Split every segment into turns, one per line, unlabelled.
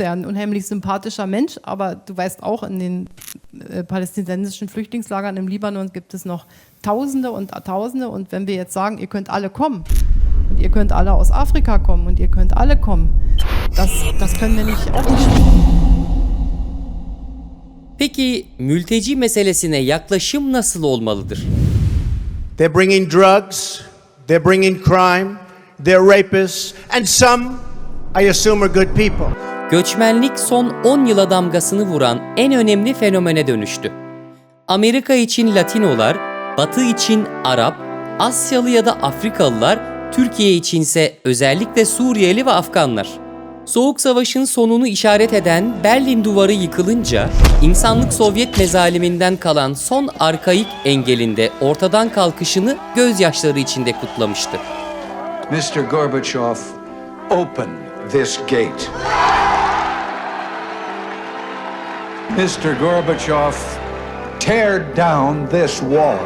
der ein unheimlich sympathischer Mensch, aber du weißt auch, in den äh, palästinensischen Flüchtlingslagern im Libanon gibt es noch Tausende und Tausende. Und wenn wir jetzt sagen, ihr könnt alle kommen und ihr könnt alle aus Afrika kommen und ihr könnt alle kommen, das, das können wir nicht auch nicht schaffen.
Peki mülteci meselesine yaklaşım nasıl olmalıdır?
They're bringing drugs, they're bringing crime, they're rapists, and some, I assume, are good people.
Göçmenlik son 10 yıla damgasını vuran en önemli fenomene dönüştü. Amerika için Latinolar, Batı için Arap, Asyalı ya da Afrikalılar, Türkiye içinse özellikle Suriyeli ve Afganlar. Soğuk Savaş'ın sonunu işaret eden Berlin Duvarı yıkılınca insanlık Sovyet mezaliminden kalan son arkaik engelinde ortadan kalkışını gözyaşları içinde kutlamıştı.
Mr. Gorbachev, open this gate. Mr. Gorbachev, tear down this wall.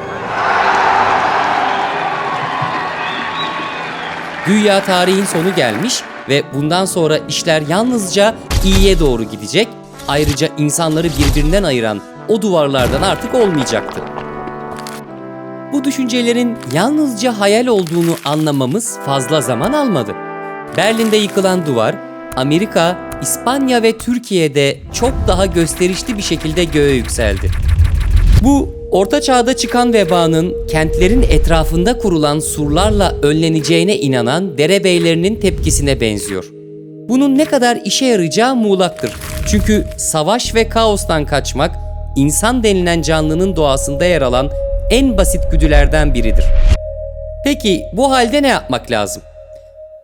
Güya tarihin sonu gelmiş ve bundan sonra işler yalnızca iyiye doğru gidecek. Ayrıca insanları birbirinden ayıran o duvarlardan artık olmayacaktı. Bu düşüncelerin yalnızca hayal olduğunu anlamamız fazla zaman almadı. Berlin'de yıkılan duvar, Amerika, İspanya ve Türkiye'de çok daha gösterişli bir şekilde göğe yükseldi. Bu Orta Çağ'da çıkan vebanın kentlerin etrafında kurulan surlarla önleneceğine inanan derebeylerinin tepkisine benziyor. Bunun ne kadar işe yarayacağı muğlaktır. Çünkü savaş ve kaostan kaçmak insan denilen canlının doğasında yer alan en basit güdülerden biridir. Peki bu halde ne yapmak lazım?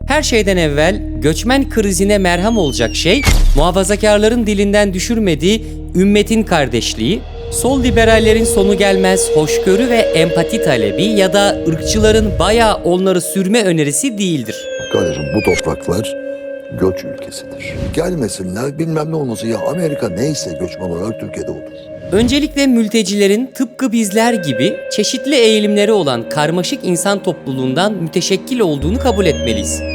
Her şeyden evvel göçmen krizine merhem olacak şey muhafazakarların dilinden düşürmediği ümmetin kardeşliği, sol liberallerin sonu gelmez hoşgörü ve empati talebi ya da ırkçıların bayağı onları sürme önerisi değildir.
Kardeşim bu topraklar göç ülkesidir. Gelmesinler bilmem ne olmasın ya Amerika neyse göçmen olarak Türkiye'de otur.
Öncelikle mültecilerin tıpkı bizler gibi çeşitli eğilimleri olan karmaşık insan topluluğundan müteşekkil olduğunu kabul etmeliyiz.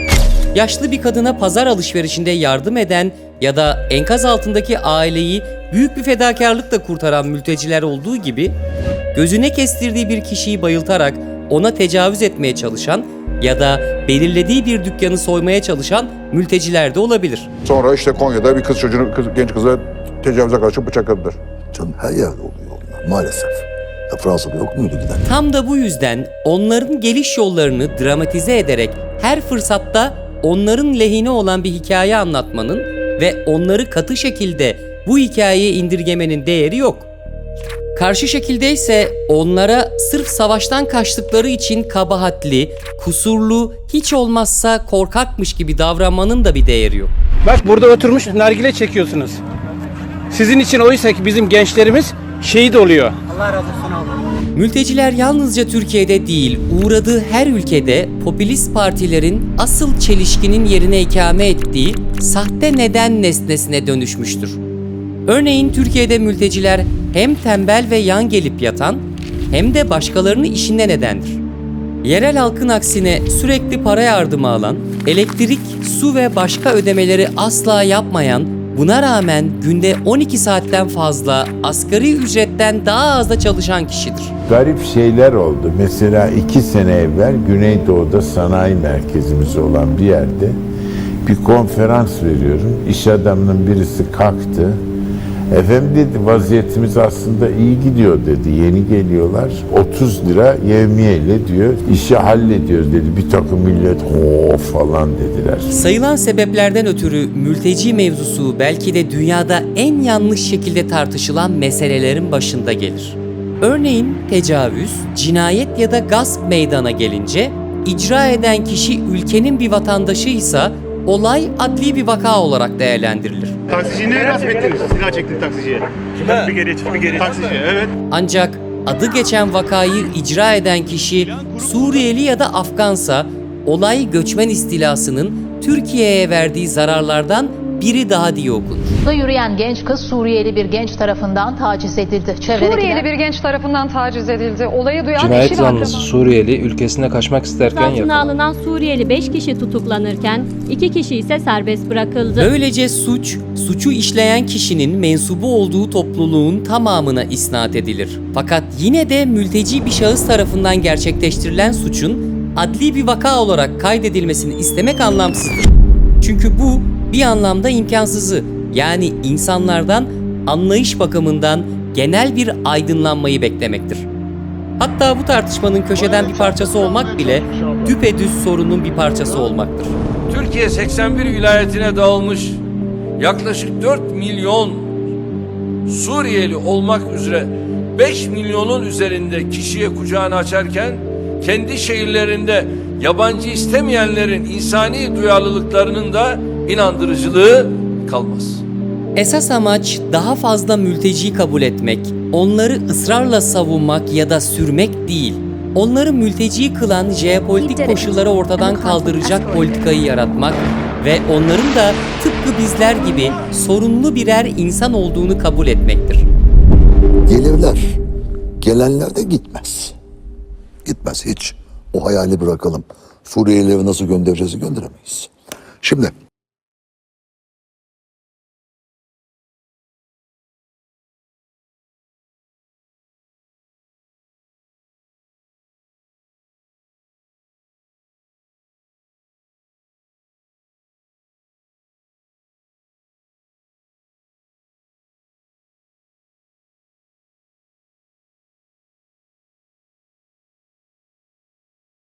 Yaşlı bir kadına pazar alışverişinde yardım eden ya da enkaz altındaki aileyi büyük bir fedakarlıkla kurtaran mülteciler olduğu gibi gözüne kestirdiği bir kişiyi bayıltarak ona tecavüz etmeye çalışan ya da belirlediği bir dükkanı soymaya çalışan mülteciler de olabilir.
Sonra işte Konya'da bir kız çocuğunu, kız, genç kıza tecavüze karşı bıçakladılar.
Canım her yerde oluyor onlar maalesef. Ya Fransa'da yok muydu giden?
Tam da bu yüzden onların geliş yollarını dramatize ederek her fırsatta onların lehine olan bir hikaye anlatmanın ve onları katı şekilde bu hikayeye indirgemenin değeri yok. Karşı şekilde ise onlara sırf savaştan kaçtıkları için kabahatli, kusurlu, hiç olmazsa korkakmış gibi davranmanın da bir değeri yok.
Bak burada oturmuş nargile çekiyorsunuz. Sizin için oysa ki bizim gençlerimiz şehit oluyor.
Mülteciler yalnızca Türkiye'de değil, uğradığı her ülkede popülist partilerin asıl çelişkinin yerine ikame ettiği sahte neden nesnesine dönüşmüştür. Örneğin Türkiye'de mülteciler hem tembel ve yan gelip yatan hem de başkalarını işinden nedendir. Yerel halkın aksine sürekli para yardımı alan, elektrik, su ve başka ödemeleri asla yapmayan, buna rağmen günde 12 saatten fazla asgari ücretten daha az da çalışan kişidir.
garip şeyler oldu. Mesela iki sene evvel Güneydoğu'da sanayi merkezimiz olan bir yerde bir konferans veriyorum. İş adamının birisi kalktı. Efendim dedi vaziyetimiz aslında iyi gidiyor dedi. Yeni geliyorlar. 30 lira yevmiyeyle diyor. işi hallediyoruz dedi. Bir takım millet ho falan dediler.
Sayılan sebeplerden ötürü mülteci mevzusu belki de dünyada en yanlış şekilde tartışılan meselelerin başında gelir. Örneğin tecavüz, cinayet ya da gasp meydana gelince icra eden kişi ülkenin bir vatandaşıysa olay adli bir vaka olarak değerlendirilir.
Taksiciyi ne gasp ettiniz? Silah çektin taksiciye. Kime? Bir geriye çık, bir geriye Taksici, evet.
Ancak adı geçen vakayı icra eden kişi Suriyeli ya da Afgansa olay göçmen istilasının Türkiye'ye verdiği zararlardan biri daha diye okunur.
Da yürüyen genç kız Suriyeli bir genç tarafından taciz edildi. Çevredekiler
Suriyeli bir genç tarafından taciz edildi. Olayı duyan
Cinayet zanlısı Suriyeli ülkesine kaçmak isterken yakalandı.
alınan Suriyeli 5 kişi tutuklanırken 2 kişi ise serbest bırakıldı.
Böylece suç, suçu işleyen kişinin mensubu olduğu topluluğun tamamına isnat edilir. Fakat yine de mülteci bir şahıs tarafından gerçekleştirilen suçun adli bir vaka olarak kaydedilmesini istemek anlamsızdır. Çünkü bu bir anlamda imkansızı yani insanlardan anlayış bakımından genel bir aydınlanmayı beklemektir. Hatta bu tartışmanın köşeden bir parçası olmak bile düpedüz sorunun bir parçası olmaktır.
Türkiye 81 vilayetine dağılmış yaklaşık 4 milyon Suriyeli olmak üzere 5 milyonun üzerinde kişiye kucağını açarken kendi şehirlerinde yabancı istemeyenlerin insani duyarlılıklarının da inandırıcılığı kalmaz.
Esas amaç daha fazla mülteci kabul etmek, onları ısrarla savunmak ya da sürmek değil. Onları mülteci kılan jeopolitik koşulları ortadan kaldıracak politikayı yaratmak ve onların da tıpkı bizler gibi sorunlu birer insan olduğunu kabul etmektir.
Gelirler. Gelenler de gitmez. Gitmez hiç. O hayali bırakalım. Suriyelileri nasıl göndereceğiz gönderemeyiz. Şimdi